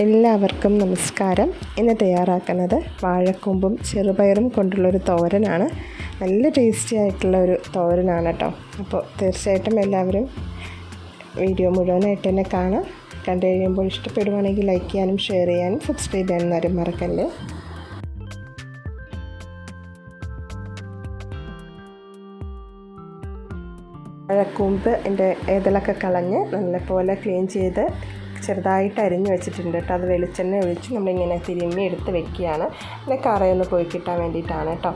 എല്ലാവർക്കും നമസ്കാരം. ഇന്ന് തയ്യാറാക്കുന്നത് വാഴക്കൊമ്പും ചെറുപയറും കൊണ്ടുള്ളൊരു തോരനാണ്. നല്ല ടേസ്റ്റി ആയിട്ടുള്ള ഒരു തോരനാണ് കേട്ടോ. അപ്പോൾ തീർച്ചയായിട്ടും എല്ലാവരും വീഡിയോ മുഴുവനായിട്ട് തന്നെ കാണാം. കണ്ടു കഴിയുമ്പോൾ ഇഷ്ടപ്പെടുവാണെങ്കിൽ ലൈക്ക് ചെയ്യാനും ഷെയർ ചെയ്യാനും സബ്സ്ക്രൈബ് ചെയ്യാനും ആരും മറക്കല്ലേ? വാഴക്കൂമ്പ് എന്റെ ഏതലൊക്കെ കളഞ്ഞ് നല്ലപോലെ ക്ലീൻ ചെയ്ത് ചെറുതായിട്ട് അരിഞ്ഞ് വെച്ചിട്ടുണ്ട് കേട്ടോ. അത് വെളിച്ചെണ്ണ ഒഴിച്ച് നമ്മളിങ്ങനെ തിരുമ്മി എടുത്ത് വെക്കുകയാണ്. പിന്നെ കറയൊന്ന് പോയി കിട്ടാൻ വേണ്ടിയിട്ടാണ് കേട്ടോ.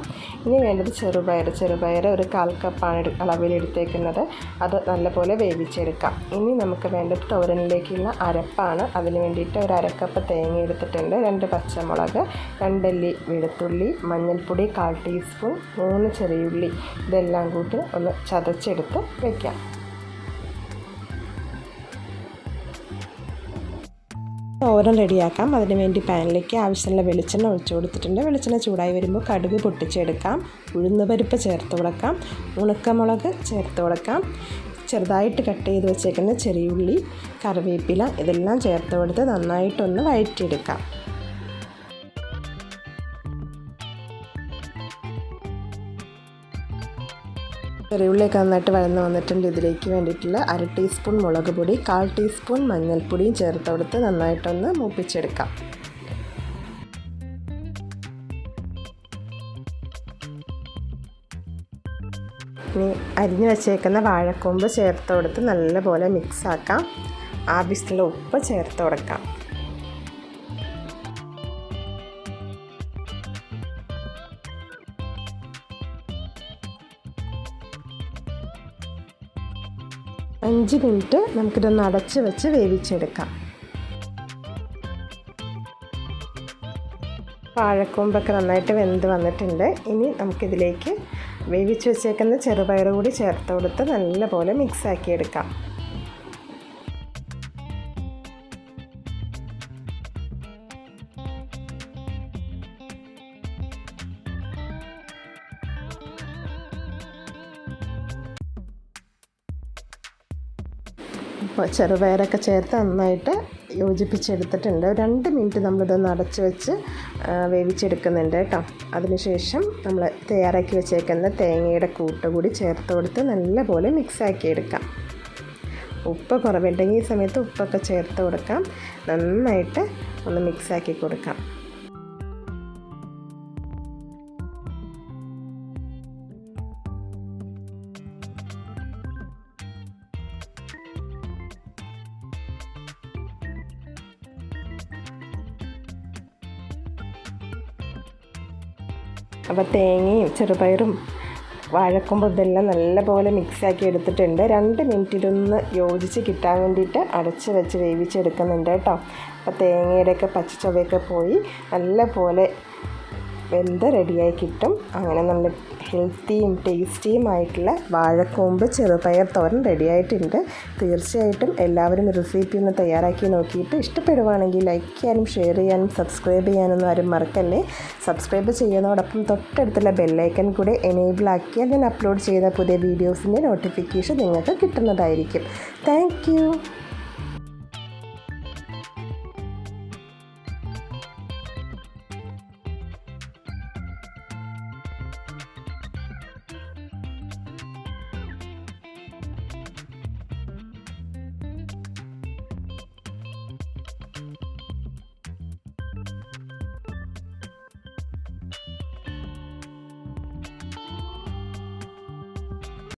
ഇനി വേണ്ടത് ചെറുപയർ ചെറുപയർ ഒരു കാൽ കപ്പാണ് അളവിൽ എടുത്തേക്കുന്നത്. അത് നല്ലപോലെ വേവിച്ചെടുക്കാം. ഇനി നമുക്ക് വേണ്ടത് തോരനിലേക്കുള്ള അരപ്പാണ്. അതിന് വേണ്ടിയിട്ട് ഒരു അരക്കപ്പ് തേങ്ങ എടുത്തിട്ടുണ്ട്. രണ്ട് പച്ചമുളക് രണ്ടല്ലി വെളുത്തുള്ളി മഞ്ഞൾപ്പൊടി കാൽ ടീസ്പൂൺ മൂന്ന് ചെറിയുള്ളി. ഇതെല്ലാം കൂട്ടി ഒന്ന് ചതച്ചെടുത്ത് വയ്ക്കാം തോരൻ റെഡിയാക്കാം. അതിന് വേണ്ടി പാനിലേക്ക് ആവശ്യമുള്ള വെളിച്ചെണ്ണ ഒഴിച്ചു കൊടുത്തിട്ടുണ്ട്. വെളിച്ചെണ്ണ ചൂടായി വരുമ്പോൾ കടുക് പൊട്ടിച്ചെടുക്കാം. ഉഴുന്ന് പരിപ്പ് ചേർത്ത് കൊടുക്കാം. ഉണക്കമുളക് ചേർത്ത് കൊടുക്കാം. ചെറുതായിട്ട് കട്ട് ചെയ്ത് വെച്ചേക്കുന്ന ചെറിയുള്ളി കറിവേപ്പില ഇതെല്ലാം ചേർത്ത് കൊടുത്ത് നന്നായിട്ടൊന്ന് വഴറ്റിയെടുക്കാം. ചെറിയുള്ളിയൊക്കെ നന്നായിട്ട് വഴന്ന് വന്നിട്ടുണ്ട്. ഇതിലേക്ക് വേണ്ടിയിട്ടുള്ള അര ടീസ്പൂൺ മുളക് പൊടി കാൽ ടീസ്പൂൺ മഞ്ഞൾപ്പൊടിയും ചേർത്ത് കൊടുത്ത് നന്നായിട്ടൊന്ന് മൂപ്പിച്ചെടുക്കാം. ഇനി അരിഞ്ഞു വെച്ചേക്കുന്ന വാഴക്കൊമ്പ് ചേർത്ത് കൊടുത്ത് നല്ലപോലെ മിക്സ് ആക്കാം. ആവശ്യമുള്ള ഉപ്പ് ചേർത്ത് കൊടുക്കാം. അഞ്ച് മിനിറ്റ് നമുക്കിതൊന്ന് അടച്ച് വെച്ച് വേവിച്ചെടുക്കാം. വാഴക്കൂമ്പൊക്കെ നന്നായിട്ട് വെന്ത് വന്നിട്ടുണ്ട്. ഇനി നമുക്കിതിലേക്ക് വേവിച്ച് വെച്ചേക്കുന്ന ചെറുപയർ കൂടി ചേർത്ത് കൊടുത്ത് നല്ലപോലെ മിക്സാക്കി ചെറുപയറൊക്കെ ചേർത്ത് നന്നായിട്ട് യോജിപ്പിച്ചെടുത്തിട്ടുണ്ട്. രണ്ട് മിനിറ്റ് നമ്മളിതൊന്ന് അടച്ച് വെച്ച് വേവിച്ചെടുക്കുന്നുണ്ട് കേട്ടോ. അതിനുശേഷം നമ്മൾ തയ്യാറാക്കി വെച്ചേക്കുന്ന തേങ്ങയുടെ കൂട്ട് കൂടി ചേർത്ത് കൊടുത്ത് നല്ലപോലെ മിക്സാക്കി എടുക്കാം. ഉപ്പ് കുറവുണ്ടെങ്കിൽ ഈ സമയത്ത് ഉപ്പൊക്കെ ചേർത്ത് കൊടുക്കാം. നന്നായിട്ട് ഒന്ന് മിക്സാക്കി കൊടുക്കാം. അപ്പോൾ തേങ്ങയും ചെറുപയറും വാഴക്കൊമ്പും ഇതെല്ലാം നല്ലപോലെ മിക്സാക്കി എടുത്തിട്ടുണ്ട്. രണ്ട് മിനിറ്റിലൊന്ന് യോജിച്ച് കിട്ടാൻ വേണ്ടിയിട്ട് അടച്ച് വെച്ച് വേവിച്ചെടുക്കുന്നുണ്ട് കേട്ടോ. അപ്പോൾ തേങ്ങയുടെയൊക്കെ പച്ചച്ചൊവയൊക്കെ പോയി നല്ല പോലെ വെന്ത് റെഡിയായി കിട്ടും. അങ്ങനെ നല്ല ഹെൽത്തിയും ടേസ്റ്റിയും ആയിട്ടുള്ള വാഴക്കൂമ്പ് ചെറുപയർ തോരൻ റെഡിയായിട്ടുണ്ട്. തീർച്ചയായിട്ടും എല്ലാവരും റെസിപ്പി ഒന്ന് തയ്യാറാക്കി നോക്കിയിട്ട് ഇഷ്ടപ്പെടുവാണെങ്കിൽ ലൈക്ക് ചെയ്യാനും ഷെയർ ചെയ്യാനും സബ്സ്ക്രൈബ് ചെയ്യാനൊന്നും ആരും മറക്കല്ലേ? സബ്സ്ക്രൈബ് ചെയ്യുന്നതോടൊപ്പം തൊട്ടടുത്തുള്ള ബെല്ലൈക്കൻ കൂടെ എനേബിൾ ആക്കിയാൽ ഞാൻ അപ്ലോഡ് ചെയ്യുന്ന പുതിയ വീഡിയോസിന്റെ നോട്ടിഫിക്കേഷൻ നിങ്ങൾക്ക് കിട്ടുന്നതായിരിക്കും. താങ്ക്